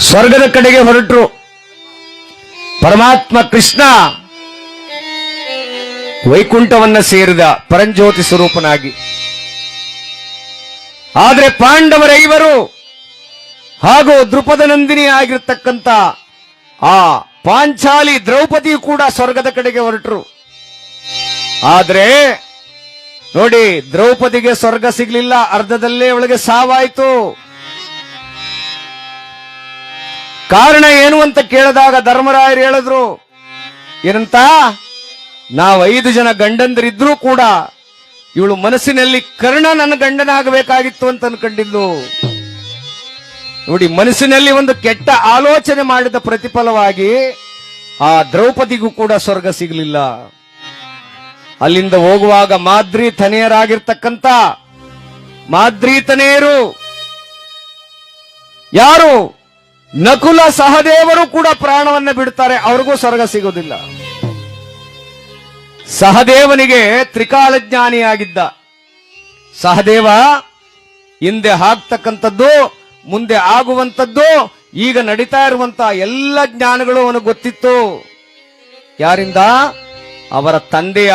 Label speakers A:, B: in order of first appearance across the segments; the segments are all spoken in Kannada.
A: ಸ್ವರ್ಗದ ಕಡೆಗೆ ಹೊರಟರು. ಪರಮಾತ್ಮ ಕೃಷ್ಣ ವೈಕುಂಠವನ್ನ ಸೇರಿದ ಪರಂಜ್ಯೋತಿ ಸ್ವರೂಪನಾಗಿ. ಆದರೆ ಪಾಂಡವರೈವರು ಹಾಗೂ ದೃಪದ ನಂದಿನಿ ಆಗಿರತಕ್ಕಂತ ಆ ಪಾಂಚಾಲಿ ದ್ರೌಪದಿ ಕೂಡ ಸ್ವರ್ಗದ ಕಡೆಗೆ ಹೊರಟರು. ಆದರೆ ನೋಡಿ, ದ್ರೌಪದಿಗೆ ಸ್ವರ್ಗ ಸಿಗ್ಲಿಲ್ಲ. ಅರ್ಧದಲ್ಲೇ ಅವಳಿಗೆ ಸಾವಾಯ್ತು. ಕಾರಣ ಏನು ಅಂತ ಕೇಳಿದಾಗ ಧರ್ಮರಾಯರು ಹೇಳಿದ್ರು, ಏನಂತ? ನಾವು ಐದು ಜನ ಗಂಡಂದರಿದ್ರೂ ಕೂಡ ಇವಳು ಮನಸ್ಸಿನಲ್ಲಿ ಕರ್ಣ ನನ್ನ ಗಂಡನಾಗಬೇಕಾಗಿತ್ತು ಅಂತ ಅನ್ಕೊಂಡಿದ್ಲು. ನೋಡಿ, ಮನಸ್ಸಿನಲ್ಲಿ ಒಂದು ಕೆಟ್ಟ ಆಲೋಚನೆ ಮಾಡಿದ ಪ್ರತಿಫಲವಾಗಿ ಆ ದ್ರೌಪದಿಗೂ ಕೂಡ ಸ್ವರ್ಗ ಸಿಗಲಿಲ್ಲ. ಅಲ್ಲಿಂದ ಹೋಗುವಾಗ ಮಾದ್ರಿ ತನೆಯರಾಗಿರ್ತಕ್ಕಂತ ಮಾದ್ರಿ ತನೆಯರು ಯಾರು? ನಕುಲ ಸಹದೇವರು ಕೂಡ ಪ್ರಾಣವನ್ನ ಬಿಡ್ತಾರೆ, ಅವ್ರಿಗೂ ಸ್ವರ್ಗ ಸಿಗೋದಿಲ್ಲ. ಸಹದೇವನಿಗೆ ತ್ರಿಕಾಲಜ್ಞಾನಿಯಾಗಿದ್ದ. ಸಹದೇವ ಹಿಂದೆ ಆಗ್ತಕ್ಕಂಥದ್ದು ಮುಂದೆ ಆಗುವಂಥದ್ದು, ಈಗ ನಡೀತಾ ಇರುವಂತಹ ಎಲ್ಲ ಜ್ಞಾನಗಳು ಅವನಿಗೆ ಗೊತ್ತಿತ್ತು. ಯಾರಿಂದ? ಅವರ ತಂದೆಯ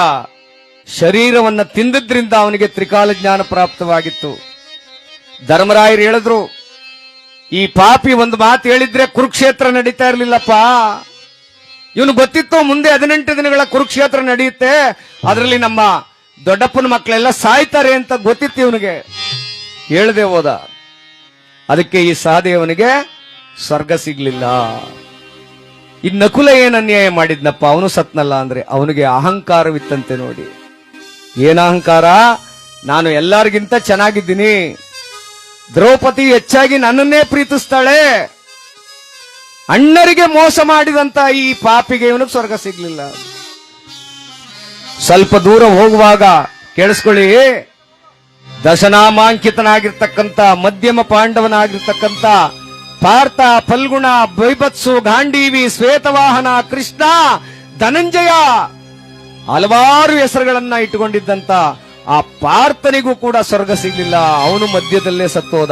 A: ಶರೀರವನ್ನು ತಿಂದಿದ್ರಿಂದ ಅವನಿಗೆ ತ್ರಿಕಾಲ ಜ್ಞಾನ ಪ್ರಾಪ್ತವಾಗಿತ್ತು. ಧರ್ಮರಾಯರು ಹೇಳಿದ್ರು, ಈ ಪಾಪಿ ಒಂದು ಮಾತು ಹೇಳಿದ್ರೆ ಕುರುಕ್ಷೇತ್ರ ನಡೀತಾ ಇರಲಿಲ್ಲಪ್ಪ. ಇವನು ಗೊತ್ತಿತ್ತು ಮುಂದೆ ಹದಿನೆಂಟು ದಿನಗಳ ಕುರುಕ್ಷೇತ್ರ ನಡೆಯುತ್ತೆ. ಅದರಲ್ಲಿ ನಮ್ಮ ದೊಡ್ಡಪ್ಪನ ಮಕ್ಕಳೆಲ್ಲ ಸಾಯ್ತಾರೆ ಅಂತ ಗೊತ್ತಿತ್ತು ಇವನಿಗೆ. ಹೇಳದೆ ಹೋದ. ಅದಕ್ಕೆ ಈ ಸಾಧೆಯವನಿಗೆ ಸ್ವರ್ಗ ಸಿಗ್ಲಿಲ್ಲ. ಈ ನಕುಲ ಏನ್ ಅನ್ಯಾಯ ಮಾಡಿದ್ನಪ್ಪ? ಅವನು ಸತ್ನಲ್ಲ ಅಂದ್ರೆ ಅವನಿಗೆ ಅಹಂಕಾರವಿತ್ತಂತೆ ನೋಡಿ. ಏನ ಅಹಂಕಾರ? ನಾನು ಎಲ್ಲರಿಗಿಂತ ಚೆನ್ನಾಗಿದ್ದೀನಿ. ದ್ರೌಪದಿ ಹೆಚ್ಚಾಗಿ ನನ್ನನ್ನೇ ಪ್ರೀತಿಸ್ತಾಳೆ. ಅಣ್ಣರಿಗೆ ಮೋಸ ಮಾಡಿದಂತ ಈ ಪಾಪಿಗೆ ಇವನಿಗೆ ಸ್ವರ್ಗ ಸಿಗ್ಲಿಲ್ಲ. ಸ್ವಲ್ಪ ದೂರ ಹೋಗುವಾಗ ಕೇಳಿಸ್ಕೊಳ್ಳಿ. ದಶನಾಮಾಂಕಿತನಾಗಿರ್ತಕ್ಕಂಥ, ಮಧ್ಯಮ ಪಾಂಡವನಾಗಿರ್ತಕ್ಕಂಥ ಪಾರ್ಥ, ಫಲ್ಗುಣ, ಬೈಬತ್ಸು, ಗಾಂಡೀವಿ, ಶ್ವೇತವಾಹನ, ಕೃಷ್ಣ, ಧನಂಜಯ ಹಲವಾರು ಹೆಸರುಗಳನ್ನ ಇಟ್ಟುಕೊಂಡಿದ್ದಂತ ಆ ಪಾರ್ಥನಿಗೂ ಕೂಡ ಸ್ವರ್ಗ ಸಿಗ್ಲಿಲ್ಲ. ಅವನು ಮಧ್ಯದಲ್ಲೇ ಸತ್ತೋದ.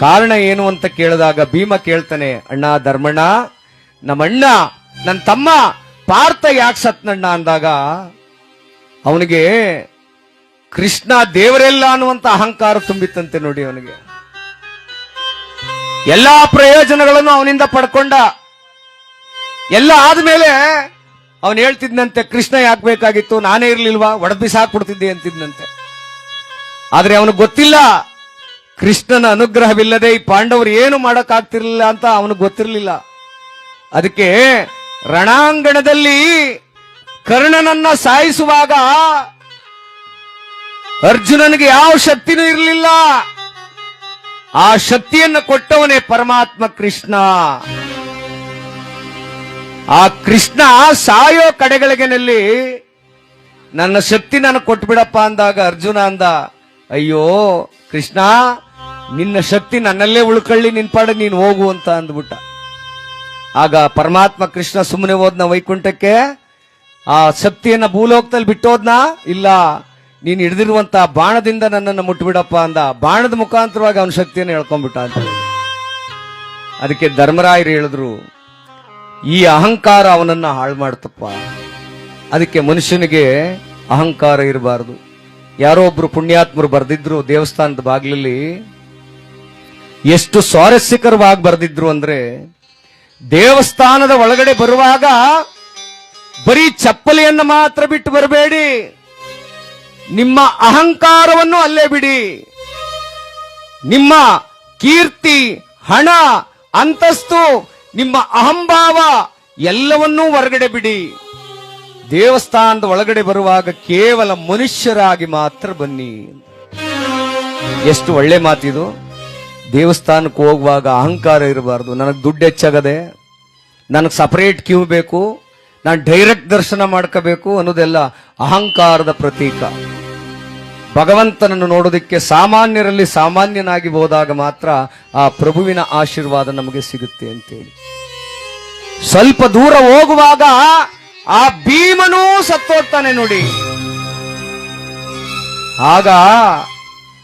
A: ಕಾರಣ ಏನು ಅಂತ ಕೇಳಿದಾಗ ಭೀಮ ಕೇಳ್ತಾನೆ, ಅಣ್ಣ, ಧರ್ಮಣ್ಣ, ನಮ್ಮಣ್ಣ ನನ್ನ ತಮ್ಮ, ಪಾರ್ಥ ಯಾಕೆ ಸತ್ನಣ್ಣ? ಅಂದಾಗ ಅವನಿಗೆ, ಕೃಷ್ಣ ದೇವರೆಲ್ಲ ಅನ್ನುವಂತ ಅಹಂಕಾರ ತುಂಬಿತ್ತಂತೆ ನೋಡಿ ಅವನಿಗೆ. ಎಲ್ಲಾ ಪ್ರಯೋಜನಗಳನ್ನು ಅವನಿಂದ ಪಡ್ಕೊಂಡ. ಎಲ್ಲ ಆದ್ಮೇಲೆ ಅವನು ಹೇಳ್ತಿದ್ನಂತೆ, ಕೃಷ್ಣ ಯಾಕೆ ಬೇಕಾಗಿತ್ತು ನಾನೇ ಇರ್ಲಿಲ್ವಾ? ಒಡೆದ್ ಬಿಸಾಕ್ಬಿಡ್ತಿದ್ದೆ ಅಂತಿದ್ನಂತೆ. ಆದ್ರೆ ಅವನಿಗೆ ಗೊತ್ತಿಲ್ಲ, ಕೃಷ್ಣನ ಅನುಗ್ರಹವಿಲ್ಲದೆ ಈ ಪಾಂಡವರು ಏನು ಮಾಡಕ್ಕಾಗ್ತಿರ್ಲಿಲ್ಲ ಅಂತ ಅವನಿಗೆ ಗೊತ್ತಿರಲಿಲ್ಲ. ಅದಕ್ಕೆ ರಣಾಂಗಣದಲ್ಲಿ ಕರ್ಣನನ್ನ ಸಾಯಿಸುವಾಗ ಅರ್ಜುನನಿಗೆ ಯಾವ ಶಕ್ತಿನೂ ಇರಲಿಲ್ಲ. ಆ ಶಕ್ತಿಯನ್ನು ಕೊಟ್ಟವನೇ ಪರಮಾತ್ಮ ಕೃಷ್ಣ. ಆ ಕೃಷ್ಣ ಸಾಯೋ ಕಡೆಗಳಿಗೆನಲ್ಲಿ ನನ್ನ ಶಕ್ತಿ ನಾನು ಕೊಟ್ಬಿಡಪ್ಪ ಅಂದಾಗ ಅರ್ಜುನ ಅಂದ, ಅಯ್ಯೋ ಕೃಷ್ಣ, ನಿನ್ನ ಶಕ್ತಿ ನನ್ನಲ್ಲೇ ಉಳ್ಕೊಳ್ಳಿ ನಿನ್ ಪಾಡ ನೀನು ಹೋಗು ಅಂತ ಅಂದ್ಬಿಟ್ಟ. ಆಗ ಪರಮಾತ್ಮ ಕೃಷ್ಣ ಸುಮ್ಮನೆ ಹೋದ್ನ ವೈಕುಂಠಕ್ಕೆ, ಆ ಶಕ್ತಿಯನ್ನ ಭೂಲೋಕದಲ್ಲಿ ಬಿಟ್ಟೋದ್ನಾ? ಇಲ್ಲ. ನೀನು ಹಿಡಿದಿರುವಂತ ಬಾಣದಿಂದ ನನ್ನನ್ನು ಮುಟ್ಬಿಡಪ್ಪ ಅಂದ. ಬಾಣದ ಮುಖಾಂತರವಾಗಿ ಅವನ ಶಕ್ತಿಯನ್ನು ಹೇಳ್ಕೊಂಡ್ಬಿಟ್ಟ ಅಂತ ಅದಕ್ಕೆ ಧರ್ಮರಾಯರು ಹೇಳಿದ್ರು, ಈ ಅಹಂಕಾರ ಅವನನ್ನ ಹಾಳು ಮಾಡ್ತಪ್ಪ. ಅದಕ್ಕೆ ಮನುಷ್ಯನಿಗೆ ಅಹಂಕಾರ ಇರಬಾರದು. ಯಾರೋ ಒಬ್ರು ಪುಣ್ಯಾತ್ಮರು ಬರೆದಿದ್ರು, ದೇವಸ್ಥಾನದ ಬಾಗಿಲಲ್ಲಿ ಎಷ್ಟು ಸ್ವಾರಸ್ಯಕರವಾಗಿ ಬರೆದಿದ್ರು ಅಂದ್ರೆ, ದೇವಸ್ಥಾನದ ಒಳಗಡೆ ಬರುವಾಗ ಬರೀ ಚಪ್ಪಲಿಯನ್ನು ಮಾತ್ರ ಬಿಟ್ಟು ಬರಬೇಡಿ. ನಿಮ್ಮ ಅಹಂಕಾರವನ್ನು ಅಲ್ಲೇ ಬಿಡಿ. ನಿಮ್ಮ ಕೀರ್ತಿ, ಹಣ, ಅಂತಸ್ತು, ನಿಮ್ಮ ಅಹಂಭಾವ ಎಲ್ಲವನ್ನೂ ಹೊರಗಡೆ ಬಿಡಿ. ದೇವಸ್ಥಾನದ ಒಳಗಡೆ ಬರುವಾಗ ಕೇವಲ ಮನುಷ್ಯರಾಗಿ ಮಾತ್ರ ಬನ್ನಿ. ಎಷ್ಟು ಒಳ್ಳೆ ಮಾತಿದು. ದೇವಸ್ಥಾನಕ್ಕೆ ಹೋಗುವಾಗ ಅಹಂಕಾರ ಇರಬಾರ್ದು. ನನಗೆ ದುಡ್ಡು ಹೆಚ್ಚಾಗದೆ, ನನಗೆ ಸಪರೇಟ್ ಕ್ಯೂ ಬೇಕು. ನಾನು ಡೈರೆಕ್ಟ್ ದರ್ಶನ ಮಾಡ್ಕೋಬೇಕು ಅನ್ನೋದೆಲ್ಲ ಅಹಂಕಾರದ ಪ್ರತೀಕ. ಭಗವಂತನನ್ನು ನೋಡೋದಕ್ಕೆ ಸಾಮಾನ್ಯರಲ್ಲಿ ಸಾಮಾನ್ಯನಾಗಿ ಹೋದಾಗ ಮಾತ್ರ ಆ ಪ್ರಭುವಿನ ಆಶೀರ್ವಾದ ನಮಗೆ ಸಿಗುತ್ತೆ ಅಂತೇಳಿ. ಸ್ವಲ್ಪ ದೂರ ಹೋಗುವಾಗ ಆ ಭೀಮನೂ ಸತ್ತೋಗ್ತಾನೆ ನೋಡಿ. ಆಗ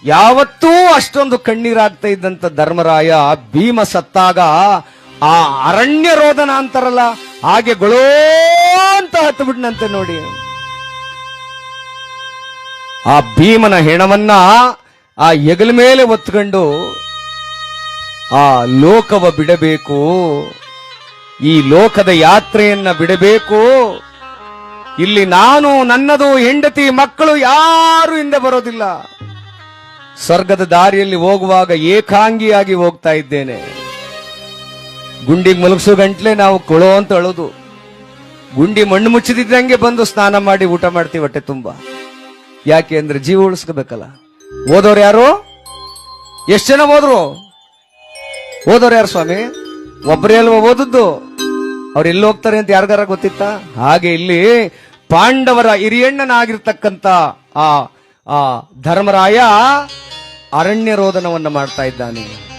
A: ಯಾವತ್ತೂ ಅಷ್ಟೊಂದು ಕಣ್ಣೀರಾಗ್ತಾ ಇದ್ದಂತ ಧರ್ಮರಾಯ ಭೀಮ ಸತ್ತಾಗ ಆ ಅರಣ್ಯ ರೋದನ ಅಂತಾರಲ್ಲ ಹಾಗೆ ಗೊಳೋ ಅಂತ ಹತ್ತು ಬಿಟ್ನಂತೆ ನೋಡಿ. ಆ ಭೀಮನ ಹೆಣವನ್ನ ಆ ಎಗಲ ಮೇಲೆ ಒತ್ಕೊಂಡು ಆ ಲೋಕವ ಬಿಡಬೇಕು. ಈ ಲೋಕದ ಯಾತ್ರೆಯನ್ನ ಬಿಡಬೇಕು. ಇಲ್ಲಿ ನಾನು ನನ್ನದು ಹೆಂಡತಿ ಮಕ್ಕಳು ಯಾರು ಹಿಂದೆ ಬರೋದಿಲ್ಲ. ಸ್ವರ್ಗದ ದಾರಿಯಲ್ಲಿ ಹೋಗುವಾಗ ಏಕಾಂಗಿಯಾಗಿ ಹೋಗ್ತಾ ಇದ್ದೇನೆ. ಗುಂಡಿಗೆ ಮಲಗಿಸೋ ಗಂಟ್ಲೆ ನಾವು ಕೊಳೋ ಅಂತ ಅಳೋದು. ಗುಂಡಿ ಮಣ್ಣು ಮುಚ್ಚಿದಂಗೆ ಬಂದು ಸ್ನಾನ ಮಾಡಿ ಊಟ ಮಾಡ್ತೀವಿ ಹೊಟ್ಟೆ ತುಂಬಾ. ಯಾಕೆ ಅಂದ್ರೆ ಜೀವ ಉಳಿಸ್ಕೋಬೇಕಲ್ಲ. ಓದೋರು ಯಾರು? ಎಷ್ಟು ಜನ ಓದ್ರು? ಓದೋರು ಯಾರು ಸ್ವಾಮಿ? ಒಬ್ಬರೇ ಅಲ್ವಾ ಓದದ್ದು? ಅವ್ರು ಎಲ್ಲಿ ಹೋಗ್ತಾರೆ ಅಂತ ಯಾರಿಗಾರ ಗೊತ್ತಿತ್ತ? ಹಾಗೆ ಇಲ್ಲಿ ಪಾಂಡವರ ಹಿರಿಯಣ್ಣನಾಗಿರ್ತಕ್ಕಂತ ಆ ಧರ್ಮರಾಯ ಅರಣ್ಯ ರೋದನವನ್ನ ಮಾಡ್ತಾ ಇದ್ದಾನೆ.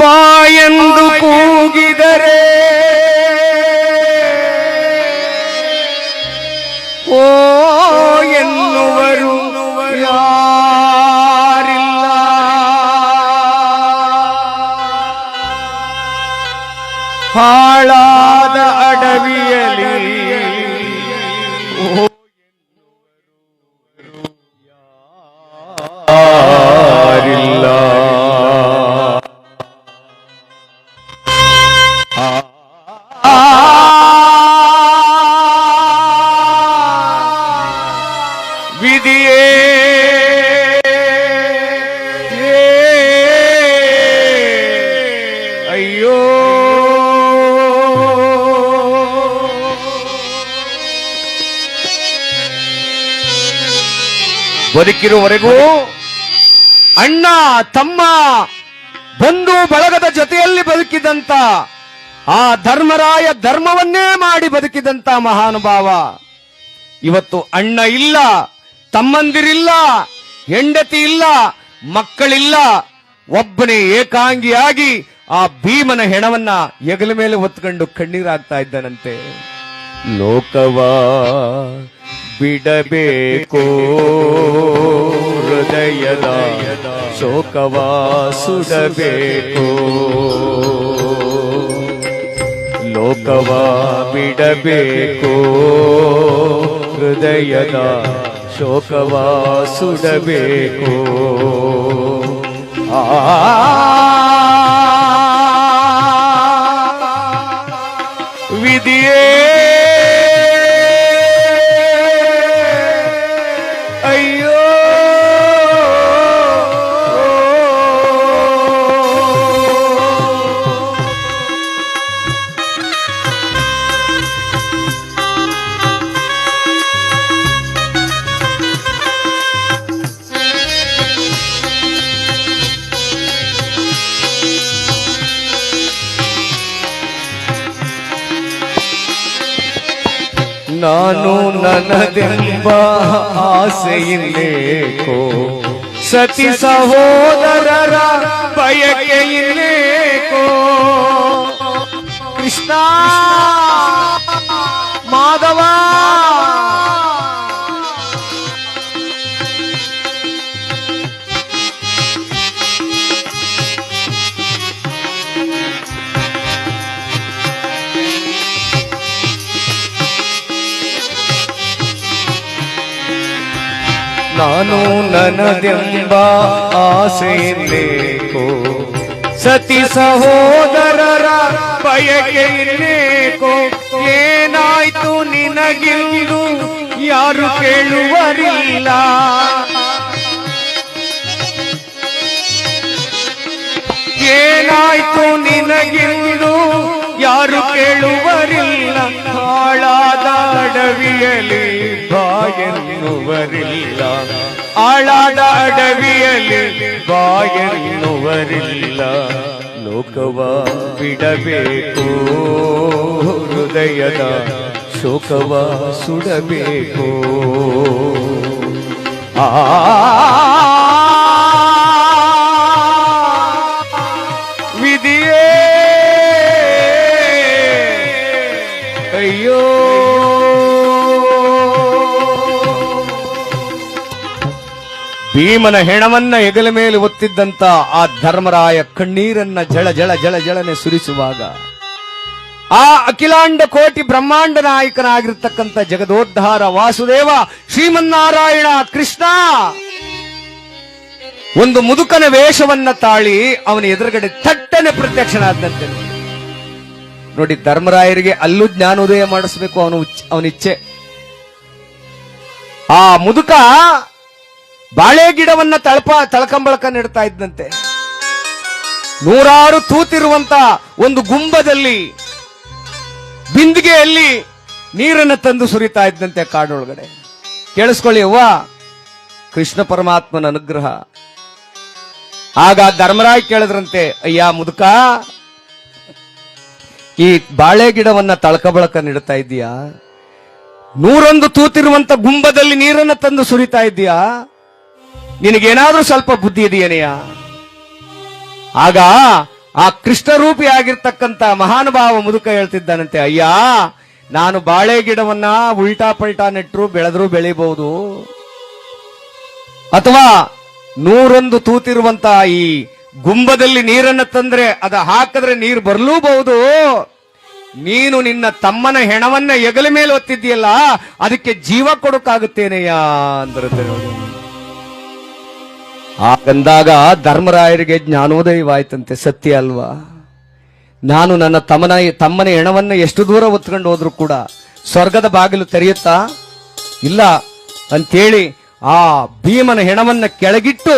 A: ಬಾಯೆಂದು ಕೂಗಿದರೆ ಬದುಕಿರುವವರೆಗೂ ಅಣ್ಣ, ತಮ್ಮ, ಬಂಧು, ಬಳಗದ ಜೊತೆಯಲ್ಲಿ ಬದುಕಿದಂತ ಆ ಧರ್ಮರಾಯ ಧರ್ಮವನ್ನೇ ಮಾಡಿ ಬದುಕಿದಂತ ಮಹಾನುಭಾವ. ಇವತ್ತು ಅಣ್ಣ ಇಲ್ಲ, ತಮ್ಮಂದಿರಿಲ್ಲ, ಹೆಂಡತಿ ಇಲ್ಲ, ಮಕ್ಕಳಿಲ್ಲ, ಒಬ್ಬನೇ ಏಕಾಂಗಿಯಾಗಿ ಆ ಭೀಮನ ಹೆಣವನ್ನ ಹೆಗಲ ಮೇಲೆ ಹೊತ್ಕೊಂಡು ಕಣ್ಣೀರಾಗ್ತಾ ಇದ್ದನಂತೆ. ಲೋಕವ ಬಿಡಬೇಕು. ಹೃದಯದ ಶೋಕವ ಸುಡಬೇಕು ಲೋಕವ ಬಿಡಬೇಕು. ಹೃದಯದ ಶೋಕವ ಸುಡಬೇಕು ಆ ವಿಧಿಯೇ ನನ್ನದೆಂಬ ಆಸೆಯಿಲ್ಲೇಕೋ ಸತಿ ಸಹೋದರರ ಬಯಕೆಯಿಲ್ಲೇಕೋ ಕೃಷ್ಣ ಮಾಧವ ನಾನು ನನ್ನದೆಂಬ ಆಸೆಯಿಲ್ಲೇಕೋ ಸತಿ ಸಹೋದರರ ಬಯಕೆಯಿಲ್ಲೇಕೋ ಏನಾಯ್ತು ನಿನಗಿಂದು ಯಾರು ಕೇಳುವರಿಲ್ಲ. ಏನಾಯ್ತು ನಿನಗಿಂದು ಯಾರು ಕೇಳುವರಿಲ್ಲ. ಹಾಳಾದ ಅಡವಿಯಲಿ ಬಾಯೆನ್ನುವರಿಲ್ಲ ಆಳಾದ ಅಡವಿಯಲ್ಲಿ ಬಾಯನ್ನುವರಿಲ್ಲ ಲೋಕವ ಬಿಡಬೇಕು ಹೃದಯದ ಶೋಕವ ಸುಡಬೇಕು ಆ ಭೀಮನ ಹೆಣವನ್ನ ಹೆಗಲ ಮೇಲೆ ಒತ್ತಿದ್ದಂತ ಆ ಧರ್ಮರಾಯ ಕಣ್ಣೀರನ್ನ ಜಳ ಜಳ ಜಳ ಜಳನೆ ಸುರಿಸುವಾಗ ಆ ಅಖಿಲಾಂಡ ಕೋಟಿ ಬ್ರಹ್ಮಾಂಡ ನಾಯಕನಾಗಿರ್ತಕ್ಕಂಥ ಜಗದೋದ್ಧಾರ ವಾಸುದೇವ ಶ್ರೀಮನ್ನಾರಾಯಣ ಕೃಷ್ಣ ಒಂದು ಮುದುಕನ ವೇಷವನ್ನ ತಾಳಿ ಅವನ ಎದುರುಗಡೆ ತಟ್ಟನೆ ಪ್ರತ್ಯಕ್ಷನಾದಂತೆ. ನೋಡಿ, ಧರ್ಮರಾಯರಿಗೆ ಅಲ್ಲೂ ಜ್ಞಾನೋದಯ ಮಾಡಿಸ್ಬೇಕು ಅವನು ಅವನಿಚ್ಛೆ. ಆ ಮುದುಕ ಬಾಳೆ ಗಿಡವನ್ನ ತಳಪ, ತಳಕಂಬಳಕ ನೆಡ್ತಾ ಇದ್ದಂತೆ. ನೂರಾರು ತೂತಿರುವಂತ ಒಂದು ಗುಂಬದಲ್ಲಿ, ಬಿಂದಿಗೆಯಲ್ಲಿ ನೀರನ್ನ ತಂದು ಸುರಿತಾ ಇದ್ದಂತೆ ಕಾಡೊಳಗಡೆ. ಕೇಳಿಸ್ಕೊಳ್ಳಿ ಅವ್ವ, ಕೃಷ್ಣ ಪರಮಾತ್ಮನ ಅನುಗ್ರಹ. ಆಗ ಧರ್ಮರಾಯ್ ಕೇಳಿದ್ರಂತೆ, ಅಯ್ಯ ಮುದುಕ, ಈ ಬಾಳೆ ಗಿಡವನ್ನ ತಳಕಬಳಕ ನೆಡ್ತಾ ಇದೀಯಾ ನೂರೊಂದು ತೂತಿರುವಂತ ಗುಂಬದಲ್ಲಿ ನೀರನ್ನ ತಂದು ಸುರಿತಾ ಇದ್ದೀಯಾ? ನಿನಗೇನಾದ್ರೂ ಸ್ವಲ್ಪ ಬುದ್ಧಿ ಇದೆಯೇನೆಯ? ಆಗ ಆ ಕೃಷ್ಣರೂಪಿ ಆಗಿರ್ತಕ್ಕಂತ ಮಹಾನುಭಾವ ಮುದುಕ ಹೇಳ್ತಿದ್ದಾನಂತೆ, ಅಯ್ಯ, ನಾನು ಬಾಳೆ ಗಿಡವನ್ನ ಉಲ್ಟಾ ಪಲ್ಟಾ ನೆಟ್ಟರು ಬೆಳೆದ್ರು ಬೆಳಿಬಹುದು ಅಥವಾ ನೂರೊಂದು ತೂತಿರುವಂತ ಈ ಗುಂಬದಲ್ಲಿ ನೀರನ್ನ ತಂದ್ರೆ ಅದ ಹಾಕಿದ್ರೆ ನೀರು ಬರ್ಲೂಬಹುದು? ನೀನು ನಿನ್ನ ತಮ್ಮನ ಹೆಣವನ್ನ ಎಗಲ ಮೇಲೆ ಒತ್ತಿದ್ಯಲ್ಲ ಅದಕ್ಕೆ ಜೀವ ಕೊಡಕ್ಕಾಗುತ್ತೇನೆಯಾ? ಅಂದ್ರಂತೆ ನೋಡಿ. ಹಾಗಂದಾಗ ಧರ್ಮರಾಯರಿಗೆ ಜ್ಞಾನೋದಯವಾಯ್ತಂತೆ, ಸತ್ಯ ಅಲ್ವಾ? ನಾನು ನನ್ನ ತಮ್ಮನ ತಮ್ಮನ ಹೆಣವನ್ನು ಎಷ್ಟು ದೂರ ಹೊತ್ಕೊಂಡು ಹೋದ್ರು ಕೂಡ ಸ್ವರ್ಗದ ಬಾಗಿಲು ತೆರೆಯುತ್ತಾ? ಇಲ್ಲ, ಅಂತೇಳಿ ಆ ಭೀಮನ ಹೆಣವನ್ನ ಕೆಳಗಿಟ್ಟು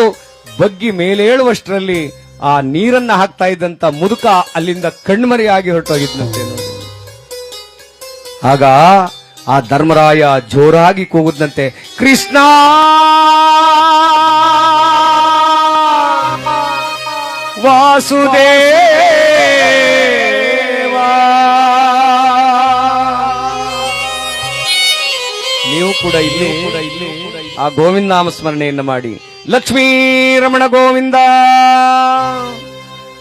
A: ಬಗ್ಗಿ ಮೇಲೇಳುವಷ್ಟರಲ್ಲಿ ಆ ನೀರನ್ನ ಹಾಕ್ತಾ ಇದ್ದಂತ ಮುದುಕ ಅಲ್ಲಿಂದ ಕಣ್ಮರೆಯಾಗಿ ಹೊರಟೋಗಿದ್ನಂತೆ ಆಗ ಆ ಧರ್ಮರಾಯ ಜೋರಾಗಿ ಕೂಗುದಂತೆ ಕೃಷ್ಣ! ವಾಸುದೇವ. ನೀವು ಕೂಡ ಇಲ್ಲಿ, ಆ ಗೋವಿಂದ ನಾಮ ಸ್ಮರಣೆಯನ್ನು ಮಾಡಿ. ಲಕ್ಷ್ಮೀ ರಮಣ ಗೋವಿಂದ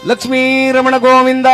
A: ಲಕ್ಷ್ಮೀ ರಮಣ ಗೋವಿಂದ.